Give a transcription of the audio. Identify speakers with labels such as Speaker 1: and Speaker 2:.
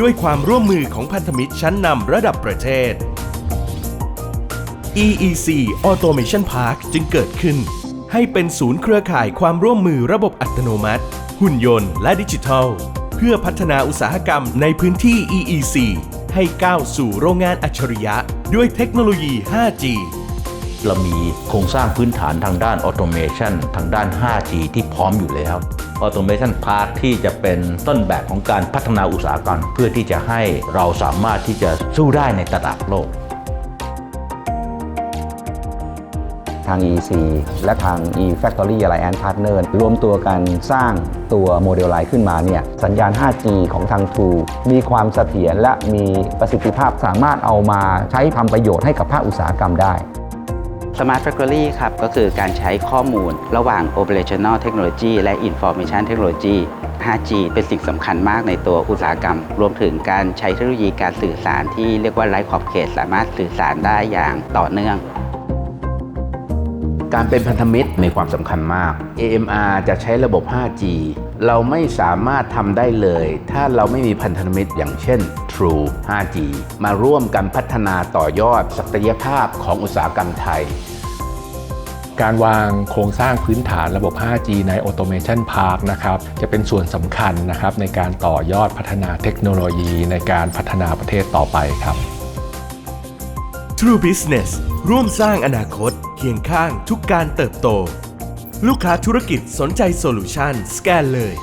Speaker 1: ด้วยความร่วมมือของพันธมิตรชั้นนำระดับประเทศ EEC Automation Park จึงเกิดขึ้น ให้เป็นศูนย์เครือข่ายความร่วมมือระบบอัตโนมัติ หุ่นยนต์และดิจิทัล เพื่อพัฒนาอุตสาหกรรมในพื้นที่ EEC ให้ก้าวสู่โรงงานอัจฉริยะ ด้วยเทคโนโลยี 5G
Speaker 2: เรามีโครงสร้างพื้นฐานทางด้านออโตเมชันทางด้าน 5G ที่พร้อมอยู่แล้ว ออโตเมชันพาร์คที่จะเป็นต้นแบบของการพัฒนาอุตสาหกรรม เพื่อที่จะให้เราสามารถที่จะสู้ได้ในตลาดโลก
Speaker 3: ทาง EC และทาง eFactory Alliance Partner รวมตัวกันสร้างตัวโมเดลไลน์ขึ้นมาเนี่ยสัญญาณ 5G ของทาง True มีความเสถียรและมีประสิทธิภาพสามารถเอามาใช้ทำประโยชน์ให้กับภาคอุตสาหกรรมได้
Speaker 4: Smart Factory ครับก็คือการใช้ข้อมูลระหว่าง Operational Technology และ Information Technology 5G เป็นสิ่งสำคัญมากในตัวอุตสาหกรรม รวมถึงการใช้เทคโนโลยีการสื่อสารที่เรียกว่าไร้ขอบเขต สามารถสื่อสารได้อย่างต่อเนื่อง
Speaker 5: การเป็นพันธมิตรมีความสำคัญมาก AMR จะใช้ระบบ 5G เราไม่สามารถทำได้เลย ถ้าเราไม่มีพันธมิตรอย่างเช่น True 5G มาร่วมกันพัฒนาต่อยอดศักยภาพของอุตสาหกรรมไทย
Speaker 6: การวางโครงสร้างพื้นฐานระบบ 5G ใน Automation Park นะครับจะเป็นส่วนสำคัญนะครับในการต่อยอดพัฒนาเทคโนโลยีในการพัฒนาประเทศต่อไปครับ
Speaker 1: True Business ร่วมสร้างอนาคต เคียงข้างทุกการเติบโต ลูกค้าธุรกิจสนใจโซลูชันสแกนเลย